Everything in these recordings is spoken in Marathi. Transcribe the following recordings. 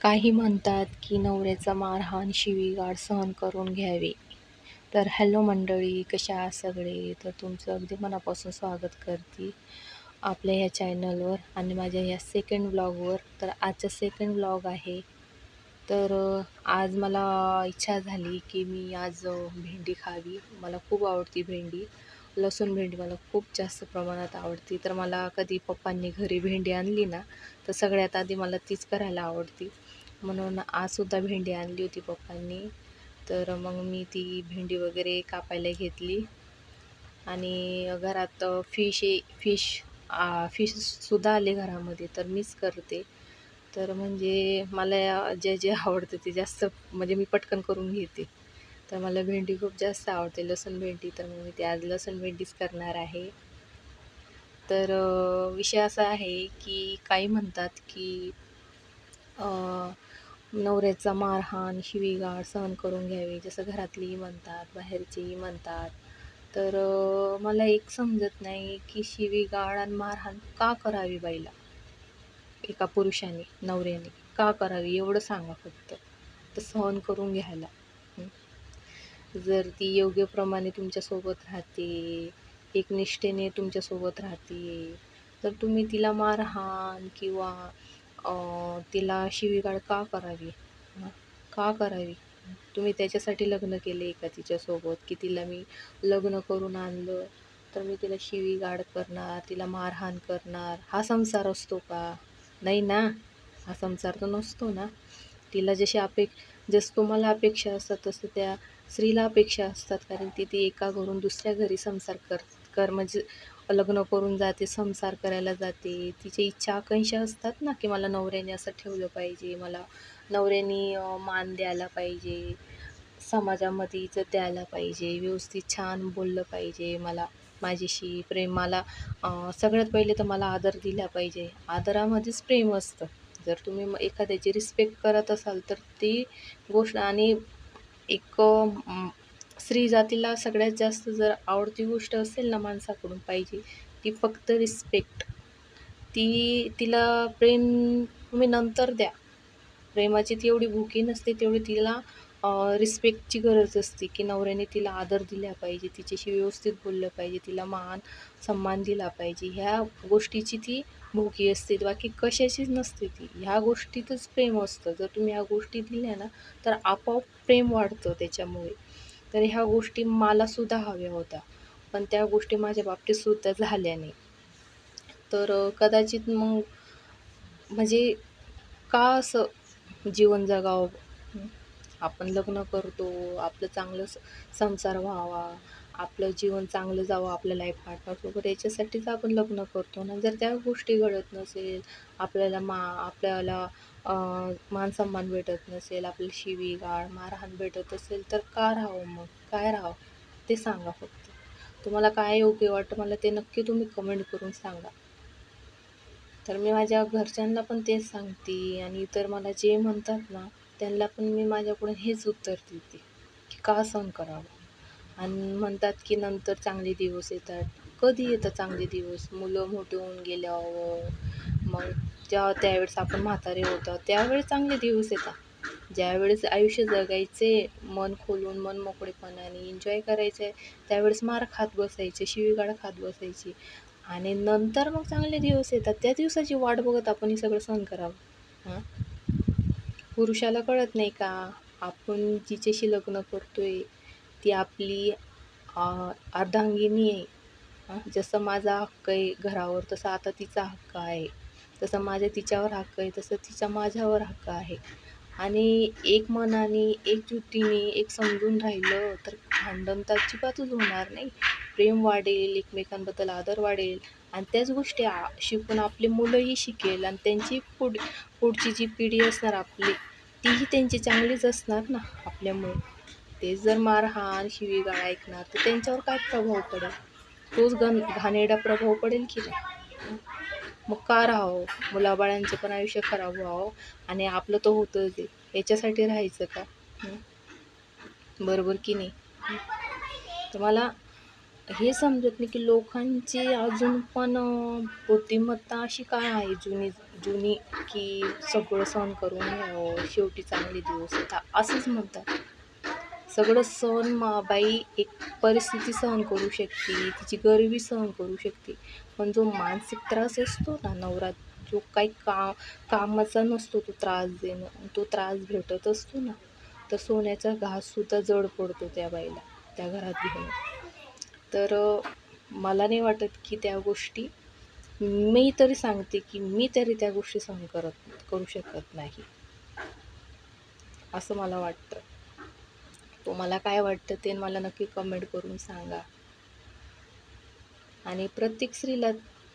काही म्हणतात की नवऱ्याचा मारहाण शिवीगाळ सहन करून घ्यावी. तर हॅलो मंडळी कशा आहात सगळे? तर तुमचं अगदी मनापासून स्वागत करते आपल्या ह्या चॅनलवर आणि माझ्या ह्या सेकंड ब्लॉगवर तर आजचा सेकंड ब्लॉग आहे. तर आज मला इच्छा झाली की मी आज भेंडी खावी. मला खूप आवडती भेंडी. लसूण भेंडी मला खूप जास्त प्रमाणात आवडती. तर मला कधी पप्पांनी घरी भेंडी आणली ना तर सगळ्यात आधी मला तीच करायला आवडती. म्हणून आजसुद्धा भेंडी आणली होती पप्पांनी. तर मग मी ती भेंडी वगैरे कापायला घेतली. आणि घरात फिश फिश फिशसुद्धा आले घरामध्ये तर मीच करते. तर म्हणजे मला जे जे आवडतं ते जास्त म्हणजे मी पटकन करून घेते. तर मला भेंडी खूप जास्त आवडते. लसूण भेंडी तर मग मी ते आज लसूण भेंडीच करणार आहे. तर विषय असा आहे की काही म्हणतात की नवऱ्याचा मारहाण शिवीगाळ सहन करून घ्यावी जसं घरातलीही म्हणतात बाहेरचीही म्हणतात. तर मला एक समजत नाही की शिवीगाळ आणि मारहाण का करावी बाईला? एका पुरुषाने नवऱ्याने का करावी? एवढं सांगा फक्त. तर सहन करून घ्यायला. जर ती योग्यप्रमाणे तुमच्यासोबत राहते एकनिष्ठेने तुमच्यासोबत राहते तर तुम्ही तिला मारहाण किंवा तिला शिवीगाळ का करावी? का करावी? तुम्ही त्याच्यासाठी लग्न केले का तिच्यासोबत? की तिला मी लग्न करून आणलं तर मी तिला शिवीगाळ करणार तिला मारहाण करणार? हा संसार असतो का? नाही ना? हा संसार तर नसतो ना? तिला जशी अपेक जसं तुम्हाला अपेक्षा असतात तसं त्या स्त्रीला अपेक्षा असतात. कारण ती ती एका घरून दुसऱ्या घरी संसार कर कर म्हणजे लग्न करून जाते संसार करायला जाते. तिची इच्छा आकांक्षा असतात ना की मला नवऱ्याने असं ठेवलं पाहिजे मला नवऱ्याने मान द्यायला पाहिजे समाजामध्ये इज्जत द्यायला पाहिजे व्यवस्थित छान बोललं पाहिजे मला माझ्याशी प्रेमाला सगळ्यात पहिले तर मला आदर दिला पाहिजे. आदरामध्येच प्रेम असतं. जर तुम्ही एखाद्याची रिस्पेक्ट करत असाल तर ती गोष्ट आणि एक स्त्री जातीला सगळ्यात जास्त जर आवडती गोष्ट असेल ना माणसाकडून पाहिजे ती फक्त रिस्पेक्ट ती तिला प्रेम तुम्ही नंतर द्या. प्रेमाची ती एवढी भुकी नसते तेवढी तिला रिस्पेक्टची गरज असते की नवऱ्याने तिला आदर दिला पाहिजे तिच्याशी व्यवस्थित बोललं पाहिजे तिला मान सन्मान दिला पाहिजे. ह्या गोष्टीची ती भुकी असते बाकी कशाचीच नसते ती. ह्या गोष्टीतच प्रेम असतं. जर तुम्ही ह्या गोष्टी दिल्या ना तर आपोआप प्रेम वाढतं त्याच्यामुळे. तर ह्या गोष्टी मलासुद्धा हव्या होत्या. पण त्या गोष्टी माझ्या बाबतीतसुद्धा झाल्या नाही. तर कदाचित मग म्हणजे का असं जीवन जगावं? आपण लग्न करतो आपलं चांगलं स- संसार व्हावा. आपलं जीवन चांगलं जावं आपल्या लाईफ पार्टनरसोबत याच्यासाठीच आपण लग्न करतो ना. जर त्या गोष्टी घडत नसेल आपल्याला मा आपल्याला मानसन्मान मान सन्मान भेटत नसेल आपल्याला शिवीगाळ मारहाण भेटत असेल तर का राहावं मग? काय राहावं? ते सांगा फक्त. तुम्हाला काय योग्य वाटतं मला ते नक्की तुम्ही कमेंट करून सांगा. तर मी माझ्या घरच्यांना पण तेच सांगते आणि इतर मला जे म्हणतात ना त्यांना पण मी माझ्याकडून हेच उत्तर देते की का सहन करावं? आणि म्हणतात की नंतर चांगले दिवस येतात. कधी येतात चांगले दिवस? मुलं मोठे होऊन गेल्यावर. मग जेव्हा त्यावेळेस आपण म्हातारे होतो त्यावेळेस चांगले दिवस येतात. ज्यावेळेस आयुष्य जगायचे मन खोलून मन मोकळेपणाने एन्जॉय करायचं आहे त्यावेळेस मार खात बसायचे शिवीगाळ खात बसायची. आणि नंतर मग चांगले दिवस येतात. त्या दिवसाची वाट बघत आपण हे सगळं सहन करावं. हां? पुरुषाला कळत नाही का? आपण जिच्याशी लग्न करतो आहे ती आपली अर्धांगिनी आहे. जसं माझा हक्क आहे घरावर तसा आता तिचा हक्क आहे. तसं माझ्या तिच्यावर हक्क आहे तसं तिचा माझ्यावर हक्क आहे. आणि एक मनाने एकजुटीने एक समजून राहिलं तर भांडण तर अजिबातच होणार नाही. प्रेम वाढेल एकमेकांबद्दल आदर वाढेल. आणि त्याच गोष्टी शिकून आपली मुलंही शिकेल आणि त्यांची पुढ पुढची जी पिढी असणार आपली तीही त्यांची चांगलीच असणार ना आपल्यामुळे. तेच जर मारहाण शिवीगाळ ऐकणार तर त्यांच्यावर काय प्रभाव पडेल? तोच गण घाणेरडा प्रभाव पडेल की नाही? मग का राहावं? मुलाबाळांचं पण आयुष्य खराब व्हावं आणि आपलं तर होतं ते याच्यासाठी राहायचं का? बरोबर की नाही? तर मला हे समजत नाही की लोकांची अजून पण बुद्धिमत्ता अशी काय आहे? जुनी जुनी की सगळं सहन करून शेवटी चांगले दिवस येतात असंच म्हणतात. सगळं सहन मा बाई एक परिस्थिती सहन करू शकते तिची गरिबी सहन करू शकते. पण जो मानसिक त्रास असतो ना नवरा जो काही का कामाचा नसतो तो त्रास देणं तो त्रास भेटत असतो ना तर सोन्याचा घाससुद्धा जड पडतो त्या बाईला त्या घरात घेऊन. तर मला नाही वाटत की त्या गोष्टी मी तरी सांगते की मी तरी त्या गोष्टी सहन करत करू शकत नाही. असं मला वाटतं. तुम्हाला काय वाटतं ते मला नक्की कमेंट करून सांगा. आणि प्रत्येक स्त्रीला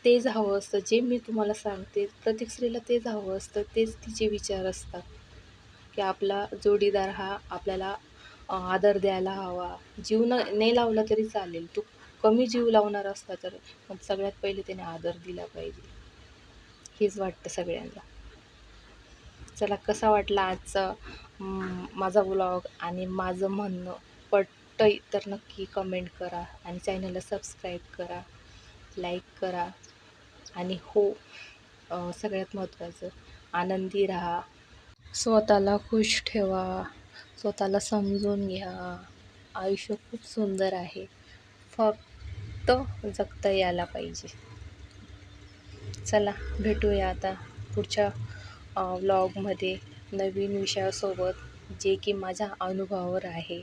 तेच हवं असतं. जे मी तुम्हाला सांगते प्रत्येक स्त्रीला तेच हवं असतं. तेच तिचे विचार असतात. की आपला जोडीदार हा आपल्याला आदर द्यायला हवा. जीव न नाही लावला तरी चालेल. तो कमी जीव लावणार असता तर पण सगळ्यात पहिले त्याने आदर दिला पाहिजे. हेच वाटतं सगळ्यांना. चला कसा वाटला आजचा माझा व्लॉग आणि माझं म्हणणं? पटतंय तर नक्की कमेंट करा आणि चॅनलला सबस्क्राईब करा लाईक करा आणि हो सगळ्यात महत्त्वाचं आनंदी राहा. स्वतःला खुश ठेवा स्वतःला समजून घ्या. आयुष्य खूप सुंदर आहे. फक्त जगता यायला पाहिजे. चला भेटूया आता पुढच्या व्लॉगमध्ये नवीन विषयासोबत जे की माझ्या अनुभवावर आहे.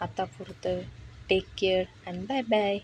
आता पुरतं. Take care and bye bye